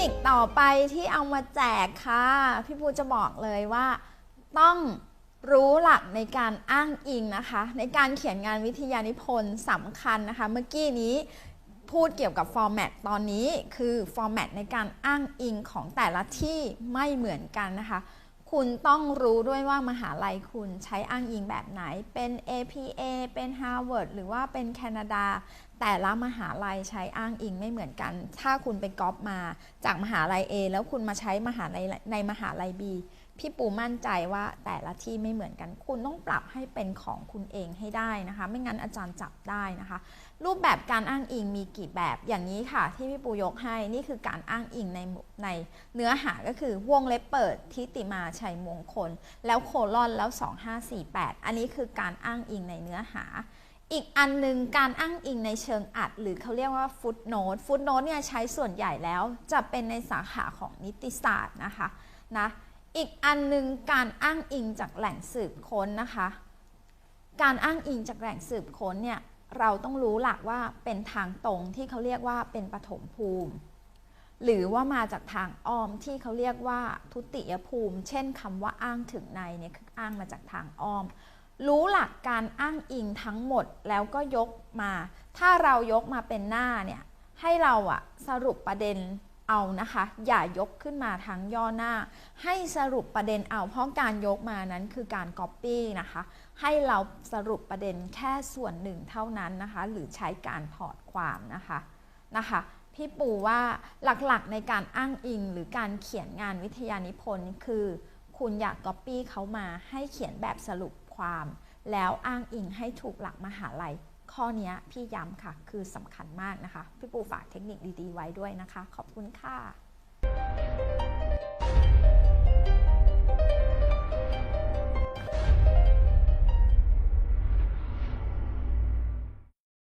นิคต่อไปที่เอามาแจกค่ะ พี่ปูจะบอกเลยว่าต้องรู้หลักในการอ้างอิงนะคะ ในการเขียนงานวิทยานิพนธ์สำคัญนะคะ เมื่อกี้นี้พูดเกี่ยวกับฟอร์แมตตอนนี้คือฟอร์แมตในการอ้างอิงของแต่ละที่ไม่เหมือนกันนะคะ คุณต้องรู้ด้วยว่ามหาลัยคุณใช้อ้างอิงแบบไหน เป็น APA เป็น Harvard หรือว่าเป็นแคนาดา แต่ละมหาลัยใช้อ้างอิงไม่เหมือนกัน ถ้าคุณไปก๊อปมาจากมหาลัย A แล้วคุณมาใช้มหาลัยในมหาลัย B พี่ปูมั่นใจว่าแต่ละที่ไม่เหมือนกัน คุณต้องปรับให้เป็นของคุณเองให้ได้นะคะ ไม่งั้นอาจารย์จับได้นะคะ รูปแบบการอ้างอิงมีกี่แบบอย่างนี้ค่ะ ที่พี่ปูยกให้นี่คือการอ้างอิงในในเนื้อหาก็คือวงเล็บเปิดทิติมาชัยมงคล แล้วโคลอนแล้ว 2548 อันนี้คือการอ้างอิงในเนื้อหาอีกอันหนึ่งการอ้างอิงในเชิงอัด หรือเขาเรียกว่าฟุตโนตฟุตโนตเนี่ยใช้ส่วนใหญ่แล้วจะเป็นในสาขาของนิติศาสตร์นะคะนะ อีกอันหนึ่งการอ้างอิงจากแหล่งสืบค้นนะคะ การอ้างอิงจากแหล่งสืบค้นเนี่ยเราต้องรู้หลักว่าเป็นทางตรงที่เขาเรียกว่าเป็นปฐมภูมิ หรือว่ามาจากทางอ้อมที่เขาเรียกว่าทุติยภูมิ เช่นคำว่าอ้างถึงในเนี่ยคืออ้างมาจากทางอ้อม รู้หลักการอ้างอิงทั้งหมดแล้วก็ยกมา ถ้าเรายกมาเป็นหน้าเนี่ยให้เราอะสรุปประเด็น เอานะคะ อย่ายกขึ้นมาทั้งย่อหน้า ให้สรุปประเด็นเอา เพราะการยกมานั้นคือการก๊อปปี้นะคะ ให้เราสรุปประเด็นแค่ส่วนหนึ่งเท่านั้นนะคะ หรือใช้การถอดความนะคะนะคะพี่ปูว่าหลักๆในการอ้างอิงหรือการเขียนงานวิทยานิพนธ์คือ คุณอยากก๊อปปี้เขามาให้เขียนแบบสรุปความ แล้วอ้างอิงให้ถูกหลักมหาลัย ข้อนี้พี่ย้ำค่ะ คือสำคัญมากนะคะ พี่ปูฝากเทคนิคดีๆไว้ด้วยนะคะ ขอบคุณค่ะ